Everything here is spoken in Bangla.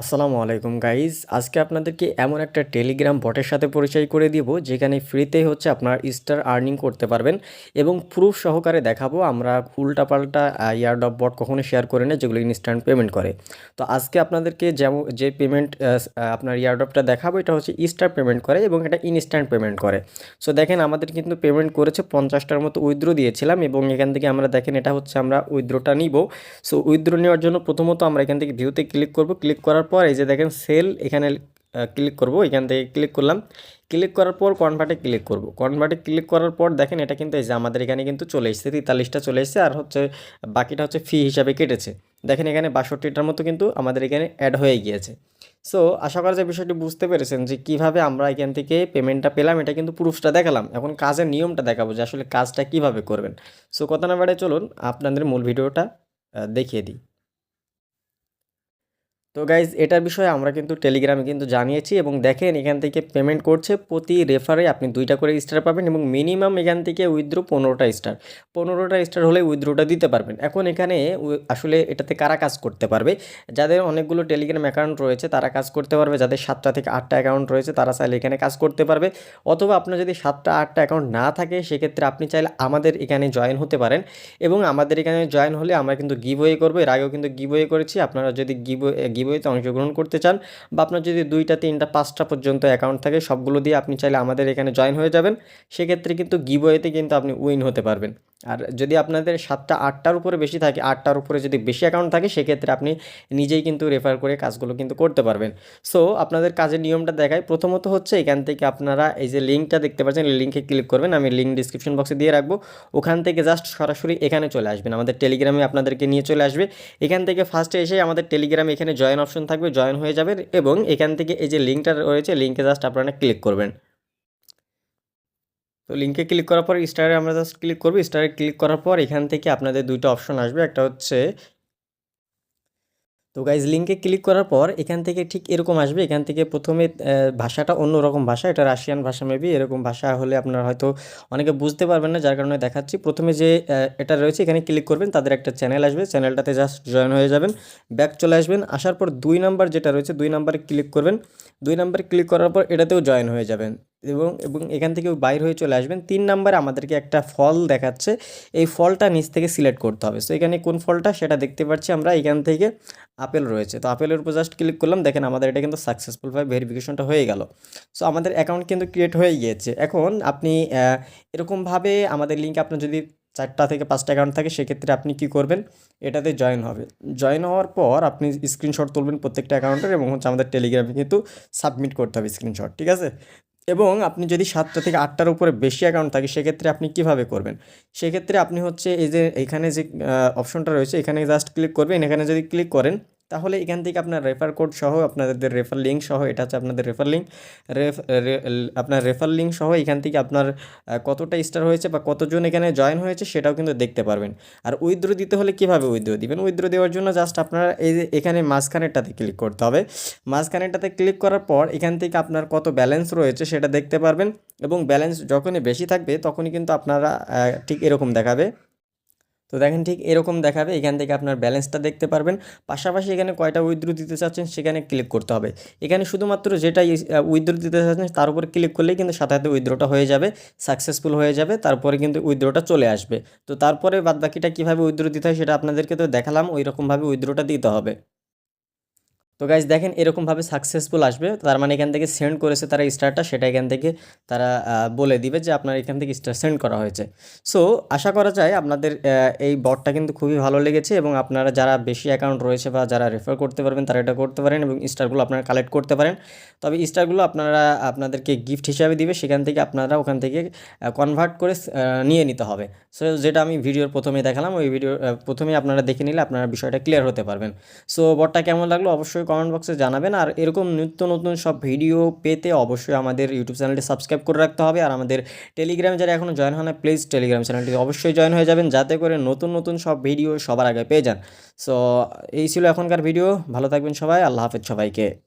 আসসালামু আলাইকুম গাইজ। আজকে আপনাদেরকে এমন একটা টেলিগ্রাম বটের সাথে পরিচয় করে দিব, যেখানে ফ্রিতে হচ্ছে আপনার স্টার আর্নিং করতে পারবেন এবং প্রুফ সহকারে দেখাবো আমরা উল্টাপাল্টা ইয়ারডপ বট কখনো শেয়ার করে না যেগুলো ইনস্ট্যান্ট পেমেন্ট করে। তো আজকে আপনাদেরকে যেমন যে পেমেন্ট আপনার ইয়ারডপটা দেখাবো, এটা হচ্ছে স্টার পেমেন্ট করে এবং এটা ইনস্ট্যান্ট পেমেন্ট করে। সো দেখেন আমাদের কিন্তু পেমেন্ট করেছে পঞ্চাশটার মতো উইথড্রো দিয়েছিলাম এবং এখান থেকে আমরা দেখেন এটা হচ্ছে আমরা উইথড্রোটা নিব। সো উইথড্রো নেওয়ার জন্য প্রথমত আমরা এখান থেকে ভিউতে ক্লিক করব। ক্লিক করার পর এই যে দেখেন সেল এখানে ক্লিক করব, এখান থেকে ক্লিক করলাম। ক্লিক করার পর কনভার্টে ক্লিক করব। কনভার্টে ক্লিক করার পর দেখেন এটা কিন্তু এই যে আমাদের এখানে কিন্তু চলে এসেছে, তেতাল্লিশটা চলে এসেছে, আর হচ্ছে বাকিটা হচ্ছে ফি হিসাবে কেটেছে। দেখেন এখানে বাষট্টিটার মতো কিন্তু আমাদের এখানে অ্যাড হয়ে গিয়েছে। সো আশা করা যায় বিষয়টি বুঝতে পেরেছেন যে কীভাবে আমরা এখান থেকে পেমেন্টটা পেলাম, এটা কিন্তু প্রুফটা দেখালাম। এখন কাজের নিয়মটা দেখাবো যে আসলে কাজটা কীভাবে করবেন। সো কথা না বাড়ে চলুন, আপনাদের মূল ভিডিওটা দেখিয়ে দিই। তো গাইজ এটার বিষয়ে আমরা কিন্তু টেলিগ্রামে কিন্তু জানিয়েছি এবং দেখেন এখান থেকে পেমেন্ট করছে প্রতি রেফারে আপনি দুইটা করে স্টার পাবেন এবং মিনিমাম এখান থেকে উইথড্রো পনেরোটা স্টার পনেরোটা স্টার হলে উইথড্রোটা দিতে পারবেন। এখন এখানে আসলে এটাতে কারা কাজ করতে পারবে? যাদের অনেকগুলো টেলিগ্রাম অ্যাকাউন্ট রয়েছে, তারা কাজ করতে পারবে। যাদের সাতটা থেকে আটটা অ্যাকাউন্ট রয়েছে, তারা চাইলে এখানে কাজ করতে পারবে। অথবা আপনার যদি সাতটা, আটটা অ্যাকাউন্ট না থাকে, সেক্ষেত্রে আপনি চাইলে আমাদের এখানে জয়েন হতে পারেন। এবং আমাদের এখানে জয়েন হলে আমরা কিন্তু গিভওয়ে করব। এর আগেও কিন্তু গিভ গিভওয়ে করেছি। আপনারা যদি গিভওয়ে গিভওয়েতে অংশগ্রহণ করতে চান বা আপনার যদি দুইটা, তিনটা, পাঁচটা পর্যন্ত অ্যাকাউন্ট থাকে, সবগুলো দিয়ে আপনি চাইলে আমাদের এখানে জয়েন হয়ে যাবেন। সেক্ষেত্রে কিন্তু গিভওয়েতে কিন্তু আপনি উইন হতে পারবেন। আর যদি আপনাদের সাতটা, আটটার উপরে বেশি থাকে, আটটার উপরে যদি বেশি অ্যাকাউন্ট থাকে, সেক্ষেত্রে আপনি নিজেই কিন্তু রেফার করে কাজগুলো কিন্তু করতে পারবেন। সো আপনাদের কাজের নিয়মটা দেখায় প্রথমত হচ্ছে এখান থেকে আপনারা এই যে লিঙ্কটা দেখতে পাচ্ছেন লিঙ্কে ক্লিক করবেন। আমি লিঙ্ক ডিসক্রিপশন বক্সে দিয়ে রাখব। ওখান থেকে জাস্ট সরাসরি এখানে চলে আসবেন। আমাদের টেলিগ্রামে আপনাদেরকে নিয়ে চলে আসবে। এখান থেকে ফার্স্টে এসে আমাদের টেলিগ্রামে এখানে জয়েন অপশন থাকবে জয়েন হয়ে যাবে। এবং এখান থেকে এই যে লিঙ্কটা রয়েছে লিঙ্কে জাস্ট আপনারা ক্লিক করবেন। তো লিঙ্কে ক্লিক করার পর স্টারে আমরা জাস্ট ক্লিক করব। স্টারে ক্লিক করার পর এখান থেকে আপনাদের দুইটা অপশন আসবে। একটা হচ্ছে, তো গাইজ লিঙ্কে ক্লিক করার পর এখান থেকে ঠিক এরকম আসবে। এখান থেকে প্রথমে ভাষাটা অন্যরকম ভাষা। এটা রাশিয়ান ভাষা মেবি এরকম ভাষা হলে আপনারা হয়তো অনেকে বুঝতে পারবেন না। যার কারণে দেখাচ্ছি। প্রথমে যে এটা রয়েছে, এখানে ক্লিক করবেন, তাদের একটা চ্যানেল আসবে। চ্যানেলটাতে জাস্ট জয়েন হয়ে যাবেন ব্যাক চলে আসবেন। আসার পর দুই নাম্বার যেটা রয়েছে, দুই নাম্বারে ক্লিক করবেন। দুই নাম্বারে ক্লিক করার পর এটাতেও জয়েন হয়ে যাবেন। এবং এবং এখান থেকে বাইর হয়ে চলে আসবেন। তিন নাম্বারে আমাদেরকে একটা ফল দেখাচ্ছে। এই ফলটা নিচ থেকে সিলেক্ট করতে হবে। সো এখানে কোন ফলটা সেটা দেখতে পাচ্ছি আমরা। এখান থেকে আপেল রয়েছে। তো আপেলের উপর জাস্ট ক্লিক করলাম। দেখেন আমাদের এটা কিন্তু সাকসেসফুলভাবে ভেরিফিকেশনটা হয়ে গেল। সো আমাদের অ্যাকাউন্ট কিন্তু ক্রিয়েট হয়ে গিয়েছে। এখন আপনি এরকমভাবে আমাদের লিঙ্কে আপনার যদি চারটা থেকে পাঁচটা অ্যাকাউন্ট থাকে, সেক্ষেত্রে আপনি কি করবেন? এটাতে জয়েন হবে। জয়েন হওয়ার পর আপনি স্ক্রিনশট তুলবেন প্রত্যেকটা অ্যাকাউন্টের এবং হচ্ছে আমাদের টেলিগ্রামে কিন্তু সাবমিট করতে হবে স্ক্রিনশট ঠিক আছে? এবং আপনি যদি সাতটা থেকে আটটার উপরে বেশি অ্যাকাউন্ট থাকে, সেক্ষেত্রে আপনি কীভাবে করবেন? সেক্ষেত্রে আপনি হচ্ছে এই যে, এখানে যে অপশনটা রয়েছে, এখানে জাস্ট ক্লিক করবেন। এখানে যদি ক্লিক করেন তাহলে এখান থেকে আপনার রেফার কোড সহ আপনাদের রেফার লিঙ্ক সহ, এটা হচ্ছে আপনাদের রেফার লিঙ্ক রেফ আপনার রেফার লিঙ্ক সহ এখান থেকে আপনার কতটা স্টার হয়েছে বা কতজন এখানে জয়েন হয়েছে সেটাও কিন্তু দেখতে পারবেন। আর উইথড্রো দিতে হলে কীভাবে উইথড্রো দিবেন? উইথড্রো দেওয়ার জন্য জাস্ট আপনারা এই এখানে মাঝখানেরটাতে ক্লিক করতে হবে। মাঝখানেরটাতে ক্লিক করার পর এখান থেকে আপনার কত ব্যালেন্স রয়েছে সেটা দেখতে পারবেন এবং ব্যালেন্স যখনই বেশি থাকবে তখনই কিন্তু আপনারা ঠিক এরকম দেখাবে। তো দেখেন ঠিক এরকম দেখাবে, এখান থেকে আপনার ব্যালেন্সটা দেখতে পারবেন। পাশাপাশি এখানে কয়টা উইথড্রু দিতে চাচ্ছেন সেখানে ক্লিক করতে হবে। এখানে শুধুমাত্র যেটা উইথড্রু দিতে চাচ্ছেন তার উপরে ক্লিক করলেই কিন্তু সাথে সাথে উইথড্রোটা হয়ে যাবে সাকসেসফুল হয়ে যাবে, তারপরে কিন্তু উইথড্রোটা চলে আসবে। তো তারপরে বাদবাকিটা কীভাবে উইথড্রো দিতে হয় সেটা আপনাদেরকে তো দেখালাম ওই রকমভাবে উইথড্রোটা দিতে হবে। তো গাইজ দেখেন এরকমভাবে সাকসেসফুল আসবে, তার মানে এখান থেকে সেন্ড করেছে তারা স্টারটা সেটা এখান থেকে তারা বলে দিবে যে আপনার এখান থেকে স্টার সেন্ড করা হয়েছে। সো আশা করা যায় আপনাদের এই বটটা কিন্তু খুবই ভালো লেগেছে এবং আপনারা যারা বেশি অ্যাকাউন্ট রয়েছে বা যারা রেফার করতে পারবেন, তারা এটা করতে পারেন এবং স্টারগুলো আপনারা কালেক্ট করতে পারেন। তবে স্টারগুলো আপনারা, আপনাদেরকে গিফট হিসাবে দিবে, সেখান থেকে আপনারা ওখান থেকে কনভার্ট করে নিয়ে নিতে হবে। সো যেটা আমি ভিডিওর প্রথমে দেখালাম, ওই ভিডিও প্রথমে আপনারা দেখে নিলে আপনারা বিষয়টা ক্লিয়ার হতে পারবেন। সো বটটা কেমন লাগল? অবশ্যই কমেন্ট বক্সে জানাবেন। আর এরকম নিত্য নতুন সব ভিডিও পেতে অবশ্যই আমাদের ইউটিউব চ্যানেলটি সাবস্ক্রাইব করে রাখতে হবে। আর আমাদের টেলিগ্রামে যারা এখনও জয়েন হয় না প্লিজ টেলিগ্রাম চ্যানেলটি অবশ্যই জয়েন হয়ে যাবেন, যাতে করে নতুন নতুন সব ভিডিও সবার আগে পেয়ে যান। সো এই ছিল এখনকার ভিডিও ভালো থাকবেন সবাই। আল্লাহ হাফেজ সবাইকে।